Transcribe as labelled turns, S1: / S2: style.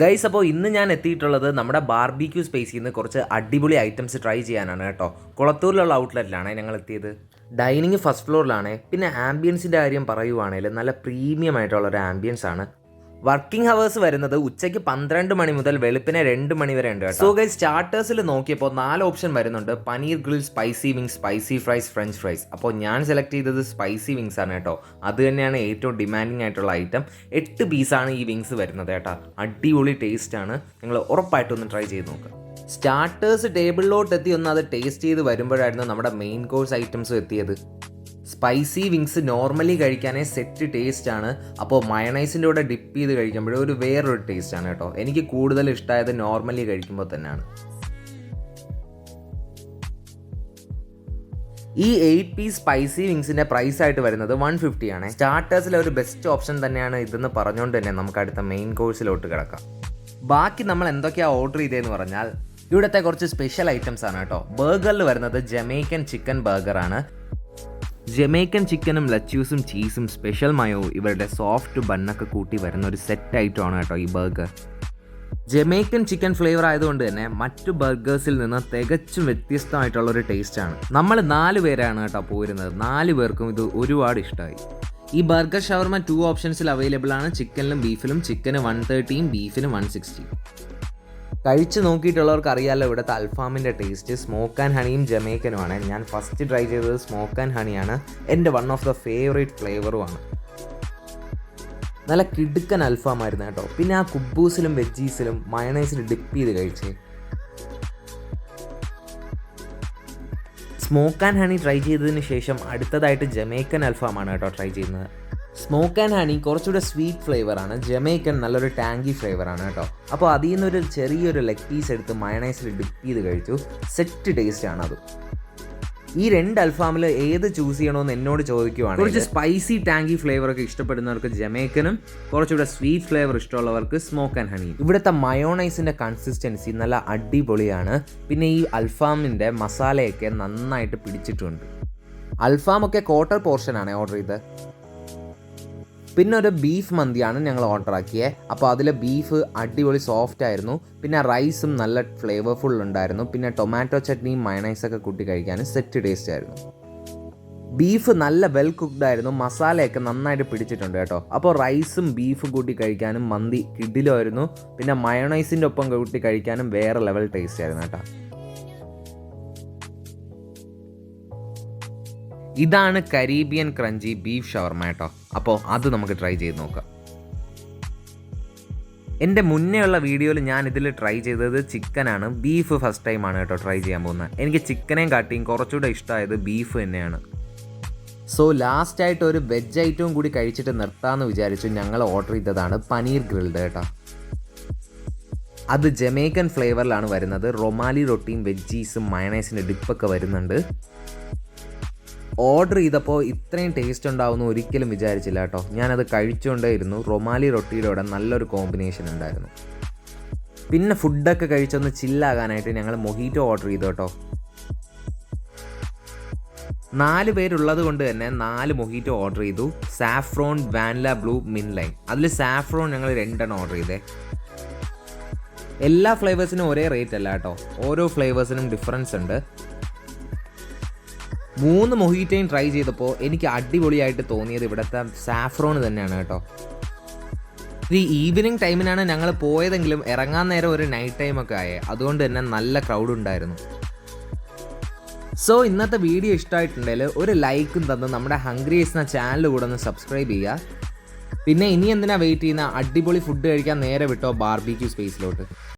S1: Guys അപ്പോൾ ഇന്ന് ഞാൻ എത്തിയിട്ടുള്ളത് നമ്മുടെ ബാർബിക്യൂ സ്പേസിൽ നിന്ന് കുറച്ച് അടിപൊളി ഐറ്റംസ് ട്രൈ ചെയ്യാനാണ് കേട്ടോ. കുളത്തൂരിലുള്ള ഔട്ട്ലെറ്റിലാണ് ഞങ്ങൾ എത്തിയത്. ഡൈനിങ് ഫസ്റ്റ് ഫ്ലോറിലാണ് പിന്നെ ആംബിയൻസിന്റെ കാര്യം പറയുവാണെങ്കിൽ നല്ല പ്രീമിയം ആയിട്ടുള്ള ഒരു ആംബിയൻസ് ആണ്. വർക്കിംഗ് ഹവേഴ്സ് വരുന്നത് ഉച്ചയ്ക്ക് പന്ത്രണ്ട് മണി മുതൽ വെളുപ്പിനെ രണ്ട് മണി വരെ ഉണ്ട് സോ ഗൈസ് സ്റ്റാർട്ടേഴ്സിൽ നോക്കിയപ്പോൾ നാല് ഓപ്ഷൻ വരുന്നുണ്ട്. Paneer grill spicy wings spicy fries french fries അപ്പോൾ ഞാൻ സെലക്ട് ചെയ്തത് സ്പൈസി വിങ്സ് ആണ് കേട്ടോ. അത് തന്നെയാണ് ഏറ്റവും ഡിമാൻഡിങ് ആയിട്ടുള്ള ഐറ്റം എട്ട് പീസാണ് ഈ വിങ്സ് വരുന്നത് കേട്ടോ. അടിപൊളി ടേസ്റ്റ് ആണ്. നിങ്ങൾ ഉറപ്പായിട്ടൊന്ന് ട്രൈ ചെയ്ത് നോക്കുക സ്റ്റാർട്ടേഴ്സ് ടേബിളിലോട്ട് എത്തി ഒന്ന് അത് ടേസ്റ്റ് ചെയ്ത് വരുമ്പോഴായിരുന്നു നമ്മുടെ മെയിൻ കോഴ്സ് ഐറ്റംസ് എത്തിയത്. സ്പൈസി വിങ്സ് നോർമലി കഴിക്കാനേ സെറ്റ് ടേസ്റ്റ് ആണ്. അപ്പോൾ മയണൈസിന്റെ കൂടെ ഡിപ്പ് ചെയ്ത് കഴിക്കുമ്പോഴും ഒരു വേറൊരു ടേസ്റ്റ് ആണ് കേട്ടോ. എനിക്ക് കൂടുതൽ ഇഷ്ടമായത് നോർമലി കഴിക്കുമ്പോൾ തന്നെയാണ്. ഈ എയ്റ്റ് പീസ് സ്പൈസി വിങ്സിന്റെ പ്രൈസ് ആയിട്ട് വരുന്നത് വൺ ഫിഫ്റ്റി ആണ്. സ്റ്റാർട്ടേഴ്സിലെ ഒരു ബെസ്റ്റ് ഓപ്ഷൻ തന്നെയാണ് ഇതെന്ന് പറഞ്ഞുകൊണ്ട് തന്നെ നമുക്ക് അടുത്ത മെയിൻ കോഴ്സിലോട്ട് കിടക്കാം. ബാക്കി നമ്മൾ എന്തൊക്കെയാണ് ഓർഡർ ചെയ്തതെന്ന് പറഞ്ഞാൽ ഇവിടുത്തെ കുറച്ച് സ്പെഷ്യൽ ഐറ്റംസ് ആണ് കേട്ടോ. ബർഗറിൽ വരുന്നത് ജമൈക്കൻ ചിക്കൻ ബർഗറാണ് ജമൈക്കൻ ചിക്കനും ലച്ചൂസും ചീസും സ്പെഷ്യൽ മയോ ഇവരുടെ സോഫ്റ്റ് ബണ്ണൊക്കെ കൂട്ടി വരുന്ന ഒരു സെറ്റ് ആയിട്ടാണ് കേട്ടോ ഈ ബർഗർ ജമൈക്കൻ ചിക്കൻ ഫ്ലേവർ ആയതുകൊണ്ട് തന്നെ മറ്റു ബർഗേഴ്സിൽ നിന്ന് തികച്ചും വ്യത്യസ്തമായിട്ടുള്ള ഒരു ടേസ്റ്റ് ആണ്. നമ്മൾ നാല് പേരാണ് കേട്ടോ പോയിരുന്നത് നാല് പേർക്കും ഇത് ഒരുപാട് ഇഷ്ടമായി. ഈ ബർഗർ ഷവർമ ടു ഓപ്ഷൻസിൽ അവൈലബിൾ ആണ്. ചിക്കനിലും ബീഫിലും ചിക്കന് വൺ തേർട്ടിയും ബീഫിന് വൺ സിക്സ്റ്റിയും കഴിച്ച് നോക്കിയിട്ടുള്ളവർക്ക് അറിയാമല്ലോ ഇവിടുത്തെ അൽഫാമിന്റെ ടേസ്റ്റ് സ്മോക്ക് ആൻഡ് ഹണിയും ജമൈക്കനുമാണ് ഞാൻ ഫസ്റ്റ് ട്രൈ ചെയ്തത് സ്മോക്ക് ആൻഡ് ഹണിയാണ് എന്റെ വൺ ഓഫ് ദ ഫേവറേറ്റ് ഫ്ലേവറുമാണ് നല്ല കിടുക്കൻ അൽഫാമായിരുന്നു കേട്ടോ. പിന്നെ ആ കുബൂസിലും വെജീസിലും മയണൈസിൽ ഡിപ്പ് ചെയ്ത് കഴിച്ചേ. സ്മോക്ക് ആൻഡ് ഹണി ട്രൈ ചെയ്തതിന് ശേഷം അടുത്തതായിട്ട് ജമൈക്കൻ അൽഫാമാണ് കേട്ടോ ട്രൈ ചെയ്യുന്നത്. സ്മോക്ക് ആൻഡ് ഹണി കുറച്ചുകൂടെ സ്വീറ്റ് ഫ്ലേവറാണ് ജമൈക്കൻ നല്ലൊരു ടാങ്കി ഫ്ലേവറാണ് കേട്ടോ. അപ്പോൾ അതിൽ നിന്നൊരു ചെറിയൊരു ലെഗ് പീസ് എടുത്ത് മയണൈസിൽ ഡിപ്പ് ചെയ്ത് കഴിച്ചു. സെറ്റ് ടേസ്റ്റ് ആണ് അത്. ഈ രണ്ട് അൽഫാമിൽ ഏത് ചൂസ് ചെയ്യണമെന്ന് എന്നോട് ചോദിക്കുവാണ് കുറച്ച് സ്പൈസി ടാങ്കി ഫ്ലേവർ ഒക്കെ ഇഷ്ടപ്പെടുന്നവർക്ക് ജമേക്കനും കുറച്ചുകൂടെ സ്വീറ്റ് ഫ്ലേവർ ഇഷ്ടമുള്ളവർക്ക് സ്മോക്ക് ആൻഡ് ഹണി ഇവിടുത്തെ മയോണൈസിന്റെ കൺസിസ്റ്റൻസി നല്ല അടിപൊളിയാണ്. പിന്നെ ഈ അൽഫാമിന്റെ മസാലയൊക്കെ നന്നായിട്ട് പിടിച്ചിട്ടുണ്ട്. അൽഫാമൊക്കെ ക്വാർട്ടർ പോർഷനാണ് ഓർഡർ ചെയ്തത്. പിന്നെ ഒരു ബീഫ് മന്തിയാണ് ഞങ്ങൾ ഓർഡർ ആക്കിയത് അപ്പോൾ അതിലെ ബീഫ് അടിപൊളി സോഫ്റ്റ് ആയിരുന്നു. പിന്നെ റൈസും നല്ല ഫ്ലേവർഫുൾ ഉണ്ടായിരുന്നു. പിന്നെ ടൊമാറ്റോ ചട്നിയും മയണൈസൊക്കെ കൂട്ടി കഴിക്കാനും സെറ്റ് ടേസ്റ്റ് ആയിരുന്നു. ബീഫ് നല്ല വെൽ കുക്ക്ഡ് ആയിരുന്നു. മസാലയൊക്കെ നന്നായിട്ട് പിടിച്ചിട്ടുണ്ട് കേട്ടോ. അപ്പോൾ റൈസും ബീഫ് കൂട്ടി കഴിക്കാനും മന്തി കിഡിലുമായിരുന്നു പിന്നെ മയണൈസിന്റെ ഒപ്പം കൂട്ടി കഴിക്കാനും വേറെ ലെവൽ ടേസ്റ്റ് ആയിരുന്നു കേട്ടോ. ഇതാണ് കരീബിയൻ ക്രഞ്ചി ബീഫ് ഷവർമ കേട്ടോ. അപ്പോൾ അത് നമുക്ക് ട്രൈ ചെയ്ത് നോക്കാം. എന്റെ മുന്നേ ഉള്ള വീഡിയോയിൽ ഞാൻ ഇതിൽ ട്രൈ ചെയ്തത് ചിക്കനാണ്. ബീഫ് ഫസ്റ്റ് ടൈമാണ് കേട്ടോ ട്രൈ ചെയ്യാൻ പോകുന്നത്. എനിക്ക് ചിക്കനെയും കാട്ടിയും കുറച്ചുകൂടെ ഇഷ്ടമായത് ബീഫ് തന്നെയാണ്. സോ ലാസ്റ്റായിട്ട് ഒരു വെജ് ഐറ്റവും കൂടി കഴിച്ചിട്ട് നിർത്താമെന്ന് വിചാരിച്ചു ഞങ്ങൾ ഓർഡർ ചെയ്തതാണ് പനീർ ഗ്രിൽഡ് കേട്ടോ. അത് ജമേക്കൻ ഫ്ലേവറിലാണ് വരുന്നത്. റൊമാലി റൊട്ടിയും വെജീസും മയണൈസിന്റെ ഡിപ്പൊക്കെ വരുന്നുണ്ട്. ഓർഡർ ചെയ്തപ്പോൾ ഇത്രയും ടേസ്റ്റ് ഉണ്ടാവുമെന്ന് ഒരിക്കലും വിചാരിച്ചില്ല കേട്ടോ. ഞാനത് കഴിച്ചുകൊണ്ടേയിരുന്നു. റൊമാലി റൊട്ടിയുടെ നല്ലൊരു കോമ്പിനേഷൻ ഉണ്ടായിരുന്നു. പിന്നെ ഫുഡൊക്കെ കഴിച്ചൊന്ന് ചില്ലാകാനായിട്ട് ഞങ്ങൾ മൊഹീറ്റോ ഓർഡർ ചെയ്തു കേട്ടോ. നാല് പേരുള്ളത് കൊണ്ട് തന്നെ നാല് മൊഹീറ്റോ ഓർഡർ ചെയ്തു. Saffron vanilla blue mint lime അതിൽ സാഫ്രോൺ ഞങ്ങൾ രണ്ടെണ്ണം ഓർഡർ ചെയ്തേ. എല്ലാ ഫ്ലേവേഴ്സിനും ഒരേ റേറ്റ് അല്ല കേട്ടോ. ഓരോ ഫ്ലേവേഴ്സിനും ഡിഫറൻസ് ഉണ്ട്. മൂന്ന് മൊഹീറ്റയും ട്രൈ ചെയ്തപ്പോൾ എനിക്ക് അടിപൊളിയായിട്ട് തോന്നിയത് ഇവിടുത്തെ സാഫ്രോൺ തന്നെയാണ് കേട്ടോ. ഈ ഈവനിങ് ടൈമിനാണ് ഞങ്ങൾ പോയതെങ്കിലും ഇറങ്ങാൻ നേരം ഒരു നൈറ്റ് ടൈമൊക്കെ ആയേ. അതുകൊണ്ട് തന്നെ നല്ല ക്രൗഡ് ഉണ്ടായിരുന്നു. സോ ഇന്നത്തെ വീഡിയോ ഇഷ്ടമായിട്ടുണ്ടെങ്കിൽ ഒരു ലൈക്കും തന്ന് നമ്മുടെ ഹംഗ്രീസ് എന്ന ചാനൽ കൂടെ ഒന്ന് സബ്സ്ക്രൈബ് ചെയ്യുക. പിന്നെ ഇനി എന്തിനാ വെയിറ്റ് ചെയ്യുന്ന? അടിപൊളി ഫുഡ് കഴിക്കാൻ നേരെ വിട്ടോ ബാർബിക്യൂ സ്പേസിലോട്ട്